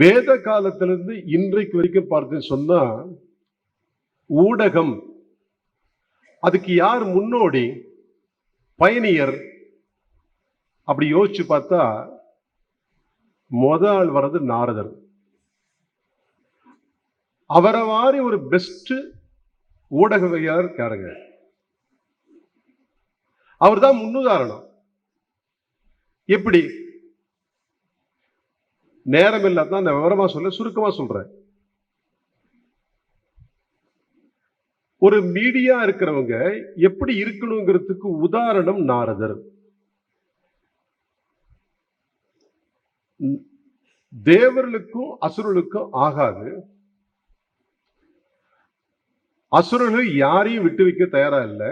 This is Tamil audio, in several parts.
வேத காலத்திலிருந்து இன்றைக்கு வரைக்கும் பார்த்தேன்னு சொன்னா ஊடகம் அதுக்கு யார் முன்னோடி பயணியர் அப்படி யோசிச்சு பார்த்தா முத ஆள் வர்றது நாரதர். அவரை மாதிரி ஒரு பெஸ்ட் ஊடகவையார் கேடுங்க அவர் தான் முன்னுதாரணம். எப்படி? நேரம் இல்லாதான் நான் விவரமா சொல்ல சுருக்கமா சொல்றேன். ஒரு மீடியா இருக்கிறவங்க எப்படி இருக்கணுங்கிறதுக்கு உதாரணம் நாரதர். தேவர்களுக்கும் அசுரர்களுக்கும் ஆகாது. அசுரர்கள் யாரையும் விட்டு வைக்க தயாரா இல்லை.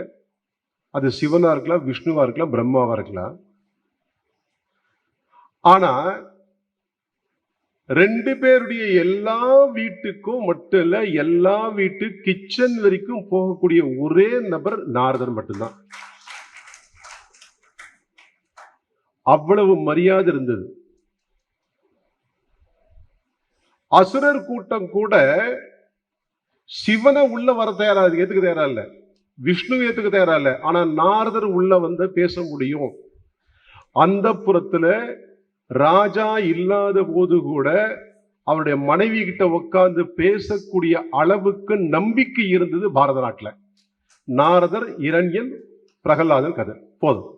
அது சிவனா இருக்கலாம் விஷ்ணுவா இருக்கலாம் பிரம்மாவா இருக்கலாம். ஆனா ரெண்டு பேருடைய எல்லா வீட்டுக்கும் மட்டும் இல்ல எல்லா வீட்டு கிச்சன் வரைக்கும் போகக்கூடிய ஒரே நபர் நாரதர் மட்டும்தான். அவ்வளவு மரியாதை இருந்தது. அசுரர் கூட்டம் கூட சிவனை உள்ள வர தயாரா ஏத்துக்க தயாரா இல்ல. விஷ்ணு ஏத்துக்க தயாரா இல்ல. ஆனா நாரதர் உள்ள வந்து பேச முடியும். அந்த புறத்துல ராஜா இல்லாத போது கூட அவருடைய மனைவி கிட்ட உட்கார்ந்து பேசக்கூடிய அளவுக்கு நம்பிக்கை இருந்தது பாரத நாட்டில். நாரதர் இரண்யன் பிரகலாதன் கதை போதும்.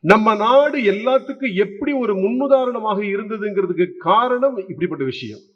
நம்ம நாடு எல்லாத்துக்கும் எப்படி ஒரு முன்னுதாரணமாக இருந்ததுங்கிறதுக்கு காரணம் இப்படிப்பட்ட விஷயம்.